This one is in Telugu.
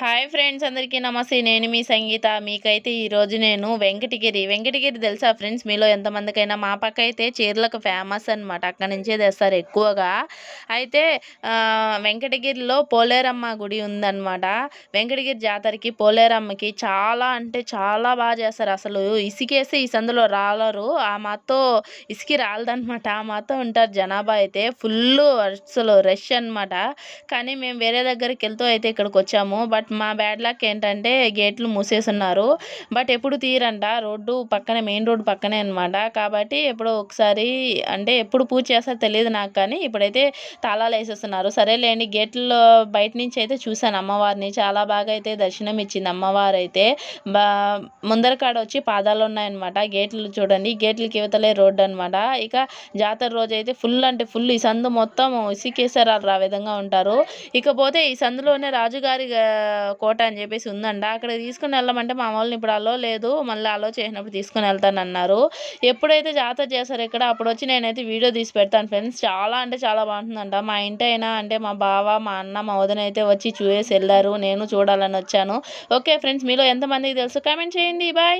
హాయ్ ఫ్రెండ్స్ అందరికీ నమస్తే. నేను మీ సంగీత. మీకైతే ఈరోజు నేను వెంకటగిరి. వెంకటగిరి తెలుసా ఫ్రెండ్స్? మీలో ఎంతమందికైనా మా పక్క అయితే చీరలకు ఫేమస్ అనమాట అక్కడ నుంచే తెస్తారు ఎక్కువగా. అయితే వెంకటగిరిలో పోలేరమ్మ గుడి ఉందన్నమాట. వెంకటగిరి జాతరకి పోలేరమ్మకి చాలా అంటే చాలా బాగా చేస్తారు. అసలు ఇసుకేసి ఈ సందులో రాలరు. ఆ మాతో ఇసుకి రాలదనమాట ఆ మాతో ఉంటారు జనాభా అయితే ఫుల్ అసలు రష్ అనమాట కానీ మేము వేరే దగ్గరికి వెళ్తూ అయితే ఇక్కడికి వచ్చాము. బట్ బట్ మా బ్యాడ్ లక్ ఏంటంటే గేట్లు మూసేస్తున్నారు బట్ ఎప్పుడు తీరంట. రోడ్డు పక్కనే మెయిన్ రోడ్డు పక్కనే అనమాట కాబట్టి ఎప్పుడో ఒకసారి అంటే ఎప్పుడు పూజ చేస్తారో తెలియదు నాకు కానీ ఇప్పుడైతే తాళాలు వేసేస్తున్నారు. సరేలేండి గేట్లో బయట నుంచి అయితే చూశాను అమ్మవారిని. చాలా బాగా అయితే దర్శనం ఇచ్చింది అమ్మవారు అయితే బా ముందర కాడ వచ్చి పాదాలు ఉన్నాయన్నమాట. గేట్లు చూడండి. గేట్లకి ఇవతలే రోడ్డు అనమాట ఇక జాతర రోజు అయితే ఫుల్ అంటే ఫుల్ ఈ సందు మొత్తం ఇసుకేసారు రా విధంగా ఉంటారు. ఇకపోతే ఈ సందులోనే రాజుగారి కోట అని చెప్పేసి ఉందంట. అక్కడ తీసుకుని వెళ్ళమంటే మా వాళ్ళని ఇప్పుడు అలో లేదు. మళ్ళీ అలో చేసినప్పుడు తీసుకుని వెళ్తానన్నారు ఎప్పుడైతే జాతర చేశారు ఇక్కడ అప్పుడు వచ్చి నేనైతే వీడియో తీసి పెడతాను ఫ్రెండ్స్. చాలా అంటే చాలా బాగుంటుందంట. మా ఇంటి అయినా అంటే మా బావ మా అన్న మా వదిన అయితే వచ్చి చూసేసి వెళ్ళారు. నేను చూడాలని వచ్చాను. ఓకే ఫ్రెండ్స్ మీలో ఎంతమందికి తెలుసు? కామెంట్ చేయండి. బాయ్.